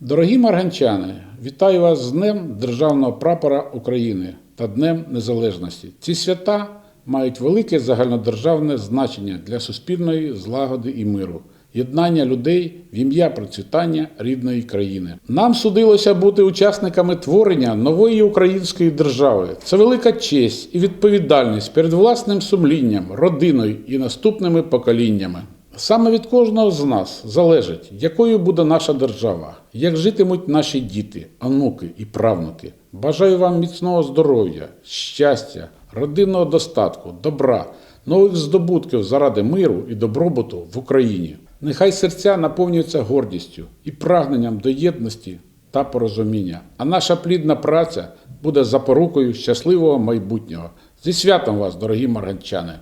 Дорогі марганчани, вітаю вас з Днем Державного прапора України та Днем Незалежності. Ці свята мають велике загальнодержавне значення для суспільної злагоди і миру, єднання людей в ім'я процвітання рідної країни. Нам судилося бути учасниками творення нової української держави. Це велика честь і відповідальність перед власним сумлінням, родиною і наступними поколіннями. Саме від кожного з нас залежить, якою буде наша держава, як житимуть наші діти, онуки і правнуки. Бажаю вам міцного здоров'я, щастя, родинного достатку, добра, нових здобутків заради миру і добробуту в Україні. Нехай серця наповнюються гордістю і прагненням до єдності та порозуміння, а наша плідна праця буде запорукою щасливого майбутнього. Зі святом вас, дорогі марганчани!